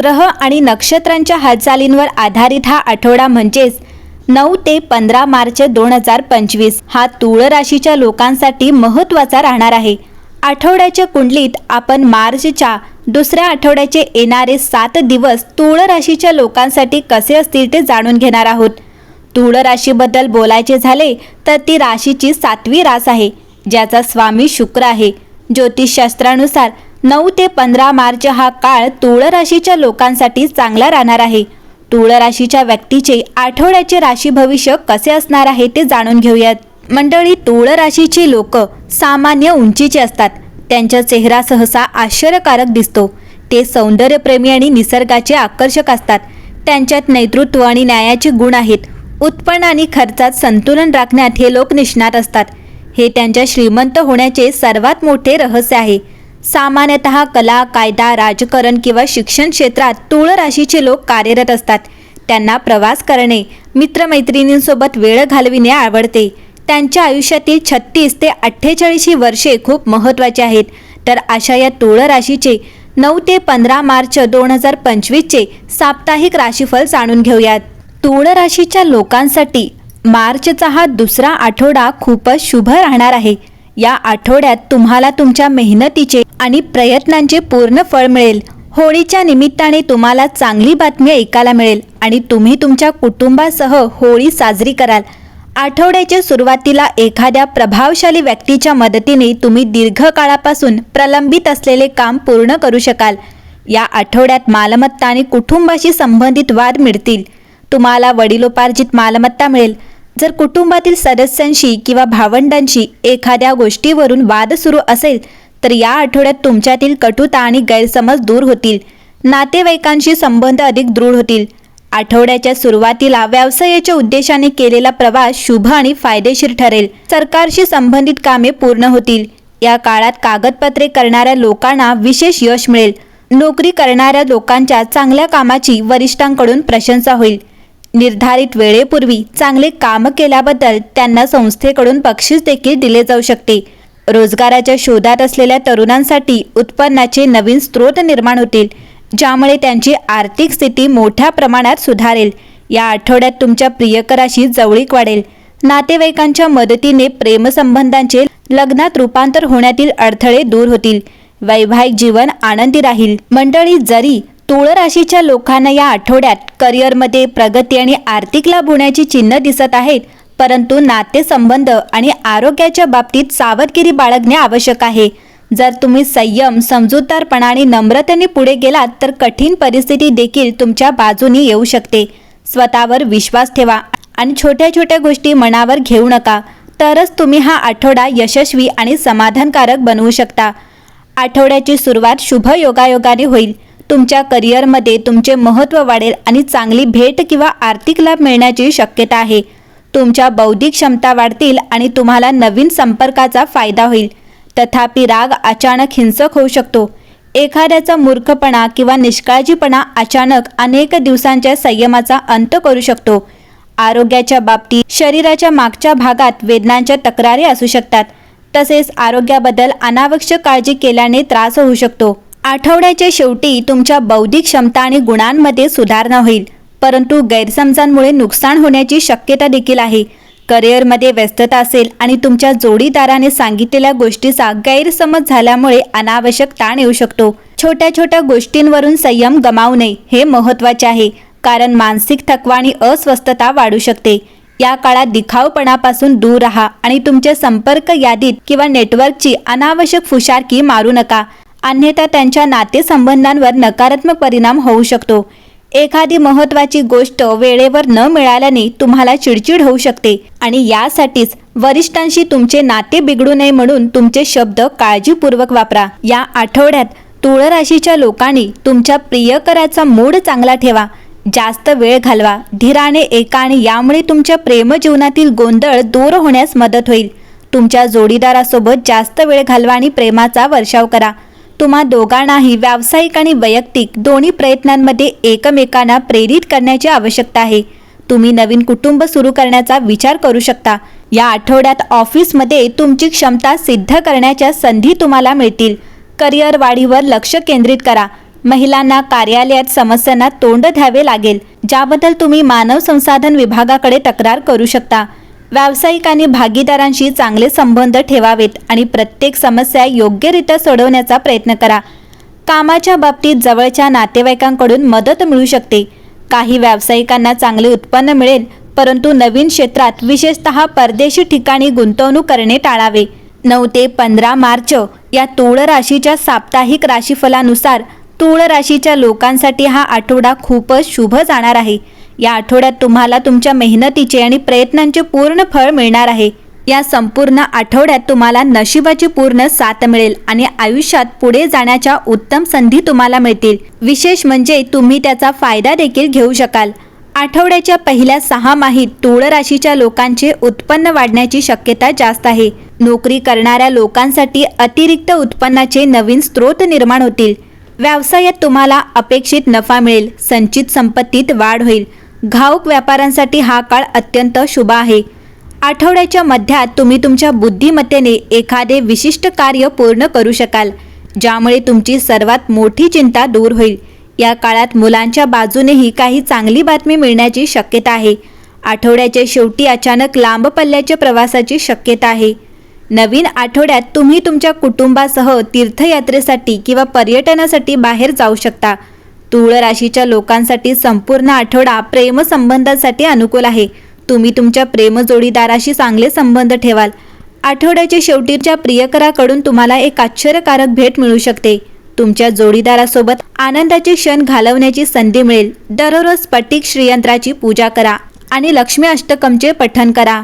ग्रह आणि नक्षत्रांच्या हालचालींवर आधारित हा आठवडा म्हणजेच नऊ ते पंधरा मार्च दोन हजार पंचवीस. हा तुळ राशीच्या लोकांसाठी महत्त्वाचा राहणार आहे. आठवड्याच्या कुंडलीत आपण मार्चच्या दुसऱ्या आठवड्याचे येणारे सात दिवस तुळ राशीच्या लोकांसाठी कसे असतील ते जाणून घेणार आहोत. तुळ राशीबद्दल बोलायचे झाले तर ती राशीची सातवी रास आहे ज्याचा स्वामी शुक्र आहे. ज्योतिषशास्त्रानुसार नऊ ते पंधरा मार्च हा काळ तुळ राशीच्या लोकांसाठी चांगला राहणार आहे. तुळ राशीच्या व्यक्तीचे आठवड्याचे राशी भविष्य कसे असणार आहे ते जाणून घेऊयात. मंडळी तुळ राशीची लोक सामान्य उंचीचे असतात. त्यांचा चेहरा सहसा आश्चर्यकारक दिसतो. ते सौंदर्यप्रेमी आणि निसर्गाचे आकर्षक असतात. त्यांच्यात नेतृत्व आणि न्यायाचे गुण आहेत. उत्पन्न आणि खर्चात संतुलन राखण्यात हे लोक निष्णात असतात. हे त्यांच्या श्रीमंत होण्याचे सर्वात मोठे रहस्य आहे. सामान्यतः कला कायदा राजकारण किंवा शिक्षण क्षेत्रात तुळ राशीचे लोक कार्यरत असतात. त्यांना प्रवास करणे मित्रमैत्रिणींसोबत वेळ घालविणे आवडते. त्यांच्या आयुष्यातील छत्तीस ते अठ्ठेचाळीस ही वर्षे खूप महत्त्वाची आहेत. तर अशा या तुळ राशीचे नऊ ते पंधरा मार्च दोन हजार पंचवीसचे साप्ताहिक राशीफल जाणून घेऊयात. तुळ राशीच्या लोकांसाठी मार्चचा हा दुसरा आठवडा खूपच शुभ राहणार आहे. या आठवड्यात तुम्हाला तुमच्या मेहनतीचे आणि प्रयत्नांचे पूर्ण फळ मिळेल. होळीच्या निमित्ताने तुम्हाला चांगली बातमी ऐकायला मिळेल आणि तुम्ही तुमच्या कुटुंबासह होळी साजरी कराल. आठवड्याच्या सुरुवातीला एखाद्या प्रभावशाली व्यक्तीच्या मदतीने तुम्ही दीर्घकाळापासून प्रलंबित असलेले काम पूर्ण करू शकाल. या आठवड्यात मालमत्ता आणि कुटुंबाशी संबंधित वाद मिळतील. तुम्हाला वडिलोपार्जित मालमत्ता मिळेल. जर कुटुंबातील सदस्यांशी किंवा भावंडांशी एखाद्या गोष्टीवरून वाद सुरू असेल तर या आठवड्यात तुमच्यातील कटुता आणि गैरसमज दूर होतील. नातेवाईकांशी संबंध अधिक दृढ होतील. आठवड्याच्या सुरुवातीला व्यवसायाच्या उद्देशाने केलेला प्रवास शुभ आणि फायदेशीर ठरेल. सरकारशी संबंधित कामे पूर्ण होतील. या काळात कागदपत्रे करणाऱ्या लोकांना विशेष यश मिळेल. नोकरी करणाऱ्या लोकांच्या चांगल्या कामाची वरिष्ठांकडून प्रशंसा होईल. निर्धारित वेळेपूर्वी चांगले काम केल्याबद्दल त्यांना संस्थेकडून बक्षीस देखील दिले जाऊ शकते. रोजगाराच्या शोधात असलेल्या तरुणांसाठी उत्पन्नाचे नवीन स्रोत निर्माण होतील ज्यामुळे त्यांची आर्थिक स्थिती मोठ्या प्रमाणात सुधारेल. या आठवड्यात तुमच्या प्रियकराशी जवळीक वाढेल. नातेवाईकांच्या मदतीने प्रेमसंबंधांचे लग्नात रूपांतर होण्यातील अडथळे दूर होतील. वैवाहिक जीवन आनंदी राहील. मंडळी जरी तुळ राशीच्या लोकांना या आठवड्यात करिअरमध्ये प्रगती आणि आर्थिक लाभ होण्याची चिन्ह दिसत आहेत परंतु नातेसंबंध आणि आरोग्याच्या बाबतीत सावधगिरी बाळगणे आवश्यक आहे. जर तुम्ही संयम समजूतदारपणा आणि नम्रतेने पुढे गेलात तर कठीण परिस्थिती देखील तुमच्या बाजूनी येऊ शकते. स्वतःवर विश्वास ठेवा आणि छोट्या छोट्या गोष्टी मनावर घेऊ नका. तरच तुम्ही हा आठवडा यशस्वी आणि समाधानकारक बनवू शकता. आठवड्याची सुरुवात शुभ योगायोगाने होईल. तुमच्या करिअरमध्ये तुमचे महत्त्व वाढेल आणि चांगली भेट किंवा आर्थिक लाभ मिळण्याची शक्यता आहे. तुमच्या बौद्धिक क्षमता वाढतील आणि तुम्हाला नवीन संपर्काचा फायदा होईल. तथापि राग अचानक हिंसक होऊ शकतो. एखाद्याचा मूर्खपणा किंवा निष्काळजीपणा अचानक अनेक दिवसांच्या संयमाचा अंत करू शकतो. आरोग्याच्या बाबतीत शरीराच्या मागच्या भागात वेदनांच्या तक्रारी असू शकतात. तसेच आरोग्याबद्दल अनावश्यक काळजी केल्याने त्रास होऊ शकतो. आठवड्याच्या शेवटी तुमच्या बौद्धिक क्षमता आणि गुणांमध्ये सुधारणा होईल. परंतु गैरसमजांमुळे नुकसान होण्याची शक्यता देखील आहे. करिअरमध्ये व्यस्तता असेल आणि तुमच्या जोडीदाराने सांगितलेल्या गोष्टीचा गैरसमज झाल्यामुळे अनावश्यक ताण येऊ शकतो. छोट्या छोट्या गोष्टींवरून संयम गमावू नये हे महत्त्वाचे आहे कारण मानसिक थकवा आणि अस्वस्थता वाढू शकते. या काळात दिखावपणापासून दूर राहा आणि तुमच्या संपर्क यादीत किंवा नेटवर्कची अनावश्यक फुशारकी मारू नका. अन्यथा त्यांच्या नातेसंबंधांवर नकारात्मक परिणाम होऊ शकतो. एखादी महत्त्वाची गोष्ट वेळेवर न मिळाल्याने तुम्हाला चिडचिड होऊ शकते आणि यासाठीच वरिष्ठांशी तुमचे नाते बिघडू नये म्हणून तुमचे शब्द काळजीपूर्वक वापरा. या आठवड्यात तुळ राशीच्या लोकांनी तुमच्या प्रियकराचा मूड चांगला ठेवा. जास्त वेळ घालवा. धीराने एका आणि यामुळे तुमच्या प्रेमजीवनातील गोंधळ दूर होण्यास मदत होईल. तुमच्या जोडीदारासोबत जास्त वेळ घालवा आणि प्रेमाचा वर्षाव करा. तुम्हा दोघांनाही व्यावसायिक आणि वैयक्तिक दोन्ही प्रयत्नांमध्ये एकमेकांना प्रेरित करण्याची आवश्यकता आहे. तुम्ही नवीन कुटुंब सुरू करण्याचा विचार करू शकता. या आठवड्यात ऑफिसमध्ये तुमची क्षमता सिद्ध करण्याच्या संधी तुम्हाला मिळतील. करिअर वाढीवर लक्ष केंद्रित करा. महिलांना कार्यालयात समस्यांना तोंड द्यावे लागेल ज्याबद्दल तुम्ही मानव संसाधन विभागाकडे तक्रार करू शकता. व्यावसायिक आणि भागीदारांशी चांगले संबंध ठेवावेत आणि प्रत्येक समस्या योग्यरित्या सोडवण्याचा प्रयत्न करा. कामाच्या बाबतीत जवळच्या नातेवाईकांकडून मदत मिळू शकते. काही व्यावसायिकांना चांगले उत्पन्न मिळेल परंतु नवीन क्षेत्रात विशेषतः परदेशी ठिकाणी गुंतवणूक करणे टाळावे. नऊ ते पंधरा मार्च या तुळ राशीच्या साप्ताहिक राशीफलानुसार तुळ राशीच्या लोकांसाठी हा आठवडा खूपच शुभ जाणार आहे. या आठवड्यात तुम्हाला तुमच्या मेहनतीचे आणि प्रयत्नांचे पूर्ण फळ मिळणार आहे. या संपूर्ण आठवड्यात तुम्हाला नशिबाची पूर्ण साथ मिळेल आणि आयुष्यात पुढे जाण्याच्या उत्तम संधी तुम्हाला मिळतील. विशेष म्हणजे तुम्ही त्याचा फायदा देखील घेऊ शकाल. आठवड्याच्या पहिल्या सहा माहीत तुळ राशीच्या लोकांचे उत्पन्न वाढण्याची शक्यता जास्त आहे. नोकरी करणाऱ्या लोकांसाठी अतिरिक्त उत्पन्नाचे नवीन स्रोत निर्माण होतील. व्यवसायात तुम्हाला अपेक्षित नफा मिळेल. संचित संपत्तीत वाढ होईल. घाऊक व्यापाऱ्यांसाठी हा काळ अत्यंत शुभ आहे. आठवड्याच्या मध्यात तुम्ही तुमच्या बुद्धिमत्तेने एखादे विशिष्ट कार्य पूर्ण करू शकाल ज्यामुळे तुमची सर्वात मोठी चिंता दूर होईल. या काळात मुलांच्या बाजूनेही काही चांगली बातमी मिळण्याची शक्यता आहे. आठवड्याच्या शेवटी अचानक लांब पल्ल्याच्या प्रवासाची शक्यता आहे. नवीन आठवड्यात तुम्ही तुमच्या कुटुंबासह तीर्थयात्रेसाठी किंवा पर्यटनासाठी बाहेर जाऊ शकता. तुळ राशीच्या लोकांसाठी संपूर्ण आठवडा प्रेमसंबंधांसाठी अनुकूल आहे. तुम्ही तुमच्या प्रेम जोडीदाराशी चांगले संबंध ठेवाल. आठवड्याच्या शेवटीच्या प्रियकराकडून तुम्हाला एक आश्चर्यकारक भेट मिळू शकते. तुमच्या जोडीदारासोबत आनंदाचे क्षण घालवण्याची संधी मिळेल. दररोज स्फटिक श्रीयंत्राची पूजा करा आणि लक्ष्मी अष्टकमचे पठण करा.